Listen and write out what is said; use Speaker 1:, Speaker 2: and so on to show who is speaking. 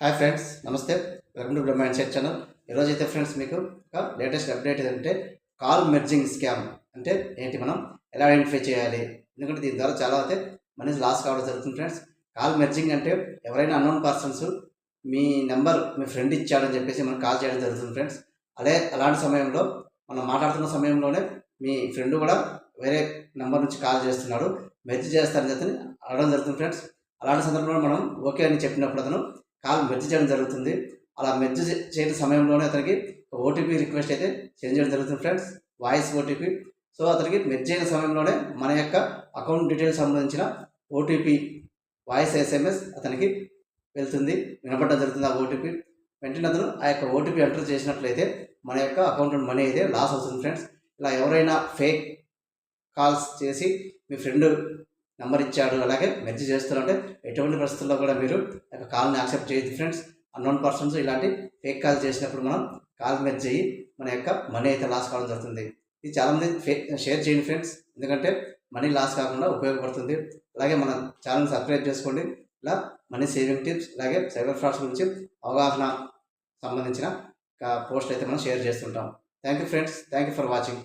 Speaker 1: Hi friends నమస్తే. Welcome to Brahma set channel ఈరోజు అయితే ఫ్రెండ్స్ మీకు ఒక లేటెస్ట్ అప్డేట్ ఏంటంటే కాల్ మెర్జింగ్ స్కామ్ అంటే ఏంటి మనం ఎలా ఐడెంటిఫై చేయాలి? ఎందుకంటే దీని ద్వారా చాలా అయితే మనీ లాస్ కావడం జరుగుతుంది ఫ్రెండ్స్ కాల్ మెర్జింగ్ అంటే ఎవరైనా అన్నోన్ పర్సన్స్ మీ నెంబర్ మీ ఫ్రెండ్ ఇచ్చాడని చెప్పేసి మనం కాల్ చేయడం జరుగుతుంది ఫ్రెండ్స్ అదే అలాంటి సమయంలో మనం మాట్లాడుతున్న సమయంలోనే మీ ఫ్రెండ్ కూడా వేరే నెంబర్ నుంచి కాల్ చేస్తున్నాడు మెర్జ్ చేస్తారని చెప్పి అడగడం జరుగుతుంది ఫ్రెండ్స్ అలాంటి సందర్భంలో మనం ఓకే అని చెప్పినప్పుడు అతను కాల్ మెర్జ్ చేయడం జరుగుతుంది. అలా మెర్జ్ చేయని చేయడం సమయంలోనే అతనికి ఓటీపీ రిక్వెస్ట్ అయితే చేంజ్ చేయడం జరుగుతుంది ఫ్రెండ్స్. వాయిస్ ఓటీపీ సో అతనికి మెర్జ్ అయిన సమయంలోనే మన యొక్క అకౌంట్ డీటెయిల్స్ సంబంధించిన ఓటీపీ వాయిస్ ఎస్ఎంఎస్ అతనికి వెళ్తుంది. వినపడడం జరుగుతుంది ఆ ఓటీపీ వెంటనే అతను ఆ యొక్క ఓటీపీ ఎంటర్ చేసినట్లయితే మన యొక్క అకౌంట్ మనీ అయితే లాస్ అవుతుంది ఫ్రెండ్స్. ఇలా ఎవరైనా ఫేక్ కాల్స్ చేసి మీ ఫ్రెండ్ నెంబర్ ఇచ్చాడు. అలాగే మెర్జ్ చేస్తున్నారంటే ఎటువంటి పరిస్థితుల్లో కూడా మీరు కాల్ని యాక్సెప్ట్ చేయదు ఫ్రెండ్స్. అన్నోన్ పర్సన్స్ ఇలాంటి ఫేక్ కాల్ చేసినప్పుడు మనం కాల్ మెర్జ్ చేయి. మన యొక్క మనీ అయితే లాస్ కావడం జరుగుతుంది. ఇది చాలామంది ఫేక్ షేర్ చేయండి ఫ్రెండ్స్. ఎందుకంటే మనీ లాస్ కాకుండా ఉపయోగపడుతుంది. అలాగే మన ఛానల్ సబ్స్క్రైబ్ చేసుకోండి. ఇలా మనీ సేవింగ్ టిప్స్ అలాగే సైబర్ ఫ్రాడ్స్ గురించి అవగాహన సంబంధించిన పోస్ట్ అయితే మనం షేర్ చేస్తుంటాం. Thank you friends. Thank you for watching.